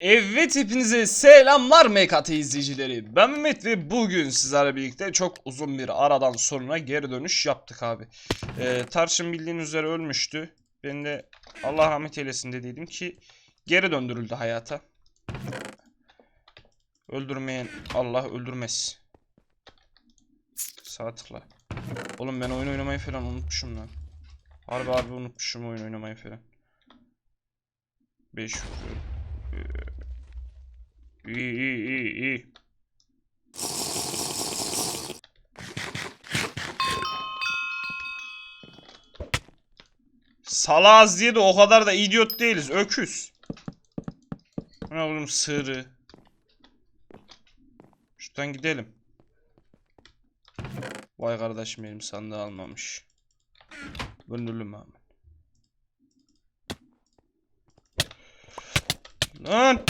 Evet hepinize selamlar MKT izleyicileri. Ben Mehmet ve bugün sizlerle birlikte çok uzun bir aradan sonra geri dönüş yaptık abi. Ee, Tarşın bildiğin üzere ölmüştü. Ben de Allah rahmet eylesin dediydim ki geri döndürüldü hayata. Öldürmeyen Allah öldürmez. Sağ tıkla. Oğlum ben oyun oynamayı falan unutmuşum lan. Harbi harbi unutmuşum oyun oynamayı falan. 5 İyi iyi iyi iyi. Salaz diye de o kadar da idiot değiliz. Öküz. Ne oğlum sığırı. Şuradan gidelim. Vay kardeşim benim sandığı almamış. Gönüllüm abi. Lan!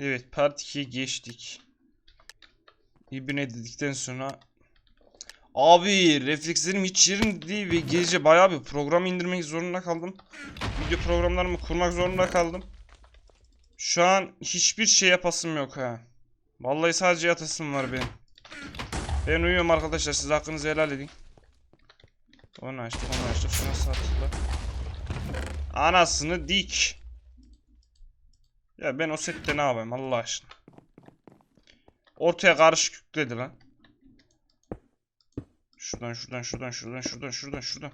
Evet part 2'ye geçtik. İbine dedikten sonra Abi reflekslerim hiç yerinde değil ve gece bayağı bir program indirmek zorunda kaldım. Video programlarımı kurmak zorunda kaldım. Şu an hiçbir şey yapasım yok ha. Vallahi sadece yatasım var benim. Ben uyuyorum arkadaşlar siz hakkınızı helal edin. Onu açtık onu açtık şuna sağ tıkla. Anasını dik. Ya ben o sette ne yapayım Allah aşkına. Ortaya karışık yükledi lan. Şuradan şuradan şuradan şuradan şuradan şuradan şuradan.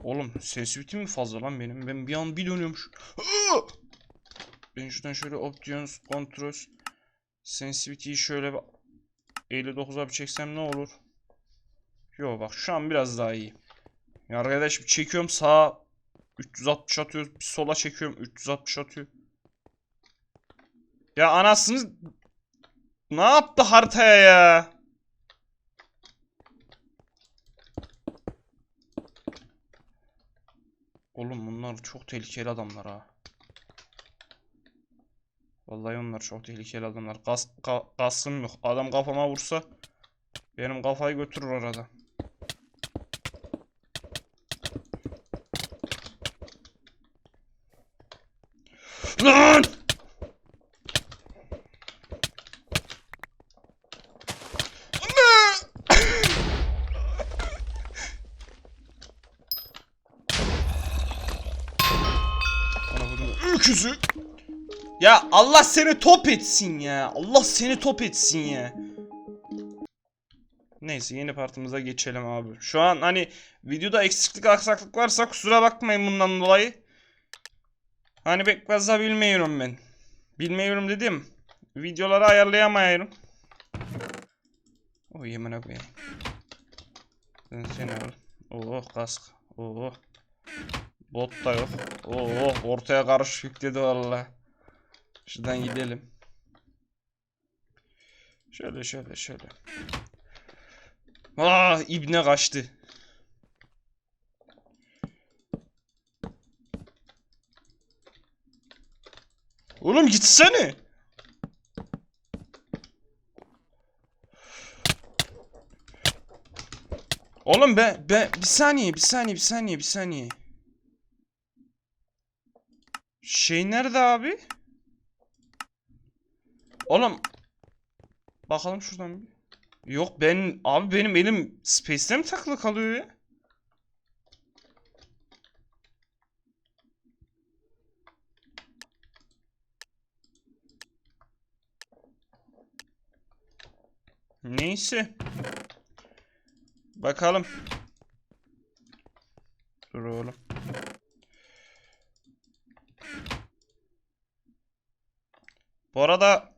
Oğlum sensitivity mi fazla lan benim? Ben bir an bir dönüyormuş. Aa! Ben şuradan şöyle options, controls, sensitivity'yi şöyle bak- 59'a bir çeksem ne olur? Yo bak şu an biraz daha iyi. Ya arkadaş çekiyorum sağa 360 atıyor, bir sola çekiyorum 360 atıyor. Ya anasını ne yaptı haritaya ya? Oğlum bunlar çok tehlikeli adamlar ha. Vallahi onlar çok tehlikeli adamlar. Kas, ka, kasım yok. Adam kafama vursa benim kafayı götürür orada. Lan! Bana vurma. Öküzü. Ya Allah seni top etsin ya. Allah seni top etsin ya. Neyse yeni partımıza geçelim abi. Şu an hani videoda eksiklik aksaklık varsa kusura bakmayın bundan dolayı. Hani pek fazla bilmiyorum ben. Bilmiyorum dedim. Videoları ayarlayamıyorum. O yemine koyayım. Sen seni al. Oh kask. Oh. Bot da yok. Oh ortaya karış yükledi valla. Şuradan gidelim. Şöyle şöyle şöyle. Ah ibne kaçtı. Oğlum gitsene. Oğlum be, be bir saniye bir saniye bir saniye bir saniye. Şey nerede abi? Oğlum. Bakalım şuradan. Yok ben abi benim elim Space'te mi takılı kalıyor ya? Neyse. Bakalım. Dur oğlum. Bu arada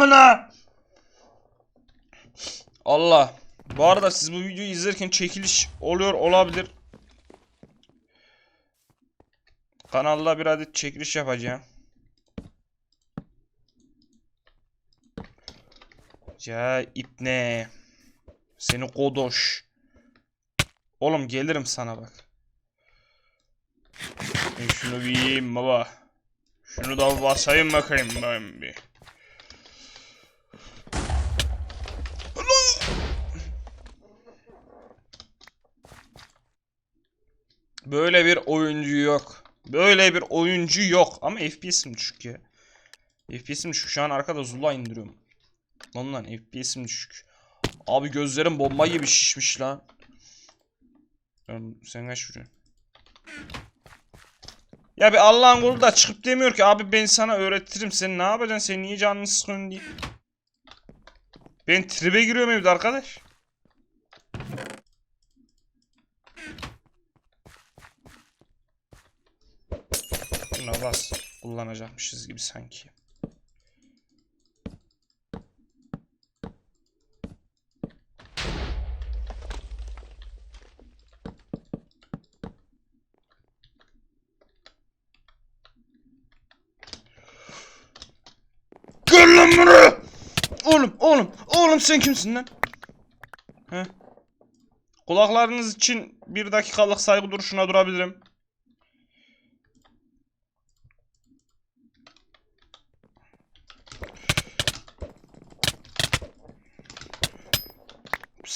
Amına Allah. Bu arada siz bu videoyu izlerken çekiliş oluyor olabilir. Kanalda bir adet çekiliş yapacağım. Ya ipne. Seni kodoş. Oğlum gelirim sana bak. Şunu bir yiyeyim baba. Şunu da basayım bakayım ben bir. Böyle bir oyuncu yok. Böyle bir oyuncu yok. Ama FPS'im düşük ya. FPS'im düşük. Şu an arkada Zula indiriyorum. Lan lan FPS'im düşük. Abi gözlerim bomba gibi şişmiş lan. Sen, kaç vuruyorsun? Ya bir Allah'ın kulu da çıkıp demiyor ki abi ben sana öğretirim. Sen ne yapacaksın? Sen niye canını sıkıyorsun diye. Ben tribe giriyorum evde arkadaş. Bas. Kullanacakmışız gibi sanki. Gel lan buraya! Oğlum, oğlum, oğlum sen kimsin lan? He? Kulaklarınız için bir dakikalık saygı duruşuna durabilirim.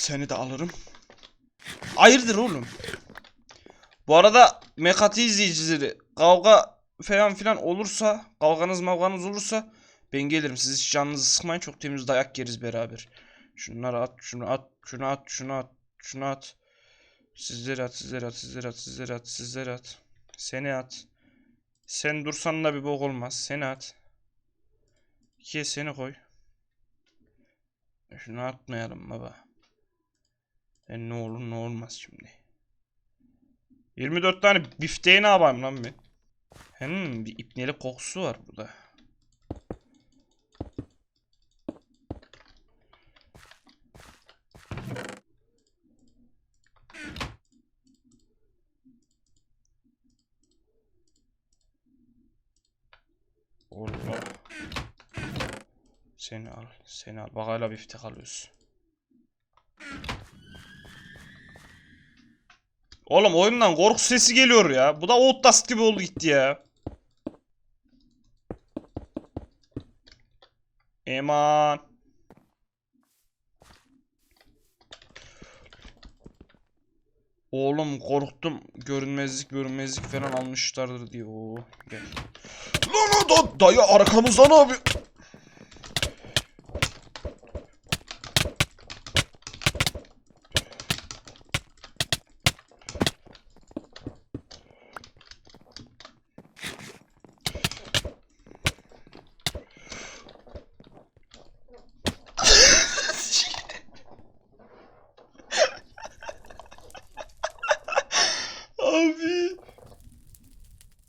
Seni de alırım. Hayırdır oğlum? Bu arada Mekati izleyicileri kavga falan filan olursa kavganız mavganız olursa ben gelirim. Siz hiç canınızı sıkmayın. Çok temiz dayak yeriz beraber. Şunları at, şunu at, şunu at, şunu at, şunu at. Sizleri at, sizleri at, sizleri at, sizleri at, sizleri at. Seni at. Sen dursan da bir bok olmaz. Seni at. İkiye seni koy. Şunu atmayalım baba. E ne olur ne olmaz şimdi. 24 tane bifteği ne yapayım lan ben? Hmm, bir ipnelik kokusu var burada. Allah. Seni al, seni al. Bak hala biftek alıyoruz. Oğlum oyundan korku sesi geliyor ya. Bu da Outlast gibi oldu gitti ya. Eman. Oğlum korktum. Görünmezlik görünmezlik falan almışlardır diye. Oo, gel. Lan da dayı arkamızdan abi. Abi.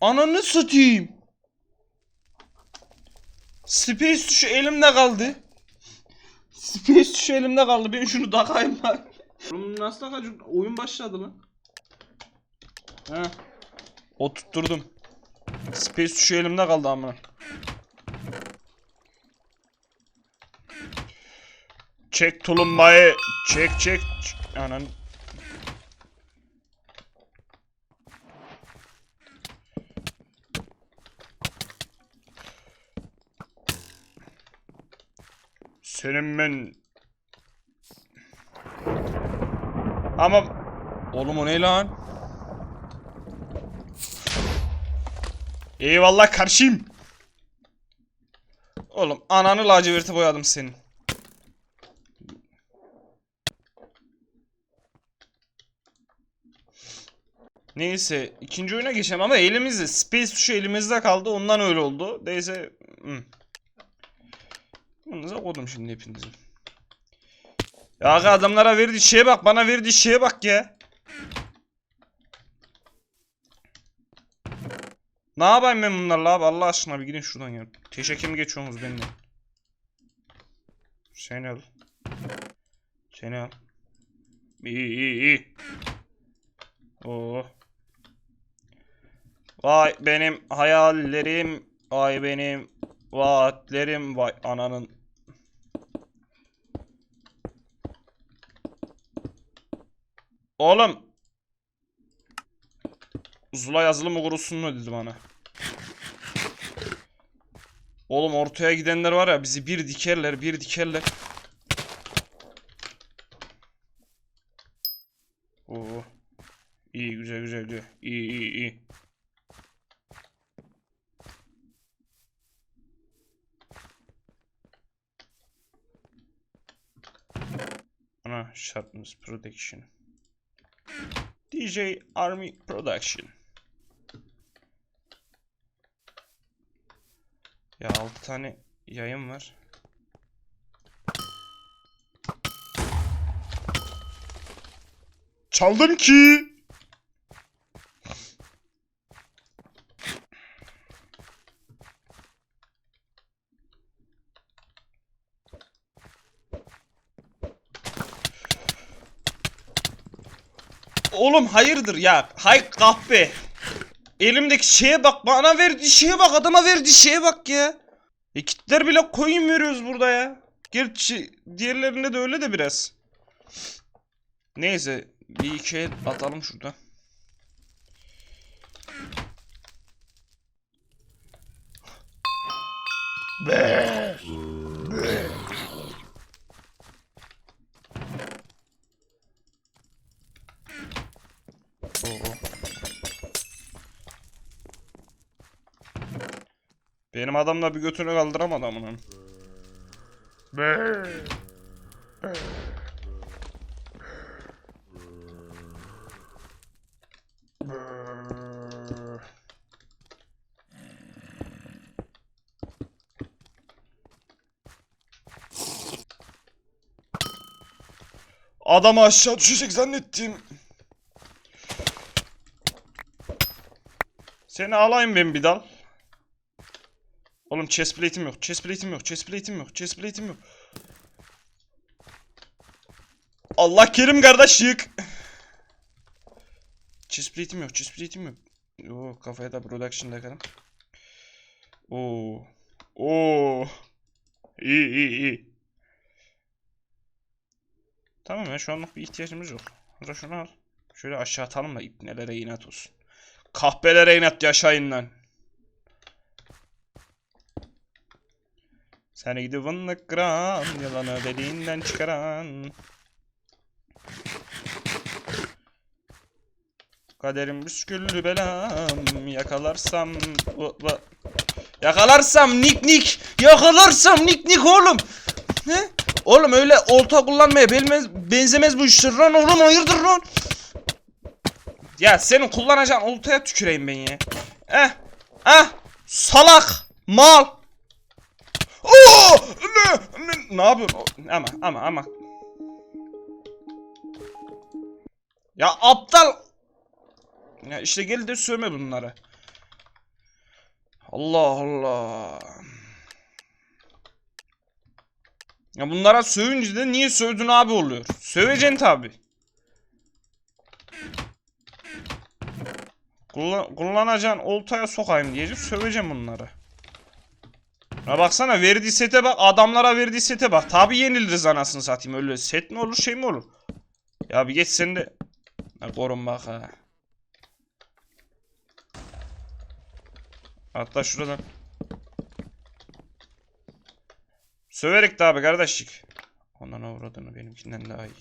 Ananı satayım. Space tuşu elimde kaldı. Space tuşu elimde kaldı. Ben şunu takayım. Oğlum nasıl takacağım? Oyun başladı lan. He. Oturtturdum. Space tuşu elimde kaldı ama. Çek tulumbayı. Çek çek. Ç- Anan. Senin ben... Ama... Oğlum o ne lan? Eyvallah karşıyım. Oğlum ananı laciverte boyadım senin. Neyse ikinci oyuna geçelim ama elimizde space tuşu elimizde kaldı ondan öyle oldu. Neyse. Hmm. Bununla kodum şimdi hepinizi. Ya adamlara verdiği şeye bak bana verdiği şeye bak ya. Ne yapayım ben bunlarla abi Allah aşkına bir gidin şuradan ya. Teşekkür mi geçiyorsunuz benimle? Seni al. Seni al. İyi iyi iyi. Oo. Vay benim hayallerim. Vay benim vaatlerim. Vay ananın. Oğlum. Zula yazılımı kurusun mu dedi bana. Oğlum ortaya gidenler var ya bizi bir dikerler bir dikerler. Oo. İyi güzel güzel güzel. İyi iyi iyi. Ana şartımız protection. DJ Army Production. Ya 6 tane yayın var. Çaldım ki. Oğlum hayırdır ya? Hay kahpe. Elimdeki şeye bak, bana verdiği şeye bak, adama verdiği şeye bak ya. E kitler bile coin veriyoruz burada ya. Gerçi diğerlerinde de öyle de biraz. Neyse bir iki atalım şurada. Oo. Benim adamla bir götünü kaldıramadı amına. Adam aşağı düşecek zannettim. Seni alayım ben bir dal. Oğlum chest plate'im yok. Chest plate'im yok. Chest plate'im yok. Chest plate'im yok. Allah kerim kardeş yık. Chest plate'im yok. Chest plate'im yok. Oo kafaya da production takalım. Oo. Oo. İyi iyi iyi. Tamam ya şu anlık bir ihtiyacımız yok. Şunu al. Şöyle aşağı atalım da ipnelere inat olsun. Kahpelere inat yaşayın lan. Seni gidi fındık kıran, yalanı deliğinden çıkaran. Kaderim püsküllü belam, yakalarsam... Yakalarsam nik nik, yakalarsam nik nik oğlum. Ne? Oğlum öyle olta kullanmaya benzemez bu işler lan oğlum hayırdır lan. Ya senin kullanacağın oltaya tüküreyim ben ya. Eh, eh, salak, mal. Oo! Ne, ne, ne yapıyorsun? Ama ama ama. Ya aptal. Ya işte gel de sövme bunları. Allah Allah. Ya bunlara sövünce de niye sövdün abi oluyor. Söveceksin tabi. Kullan kullanacağın oltaya sokayım diyeceğim. Söveceğim bunları. Ya baksana verdiği sete bak. Adamlara verdiği sete bak. Tabi yeniliriz anasını satayım. Öyle set mi olur şey mi olur? Ya bir geç sen de. Ha, korun bak ha. Hatta şuradan. Söverek de abi kardeşlik. Ondan uğradığını benimkinden daha iyi.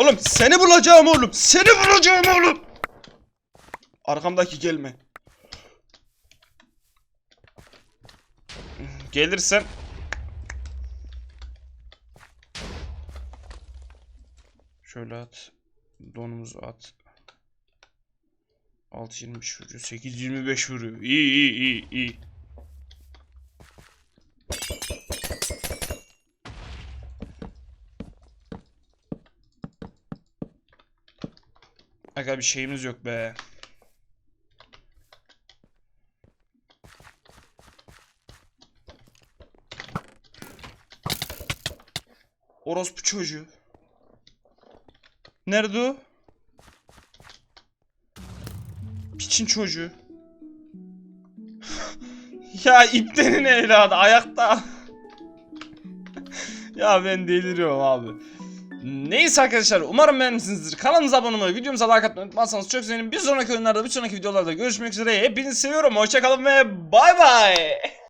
Oğlum seni bulacağım oğlum. Seni bulacağım oğlum. Arkamdaki gelme. Gelirsen Şöyle at. Donumuzu at. 6.25 vuruyor. 8.25 vuruyor. İyi iyi iyi iyi. Aga bir şeyimiz yok be. Orospu çocuğu. Nerede o? Piçin çocuğu. ya iplerin evladı ayakta. ya ben deliriyorum abi. Neyse arkadaşlar umarım beğenmişsinizdir. Kanalımıza abone olmayı, videomuza like atmayı unutmazsanız çok sevinirim. Bir sonraki oyunlarda, bir sonraki videolarda görüşmek üzere. Hepinizi seviyorum. Hoşçakalın ve bay bay.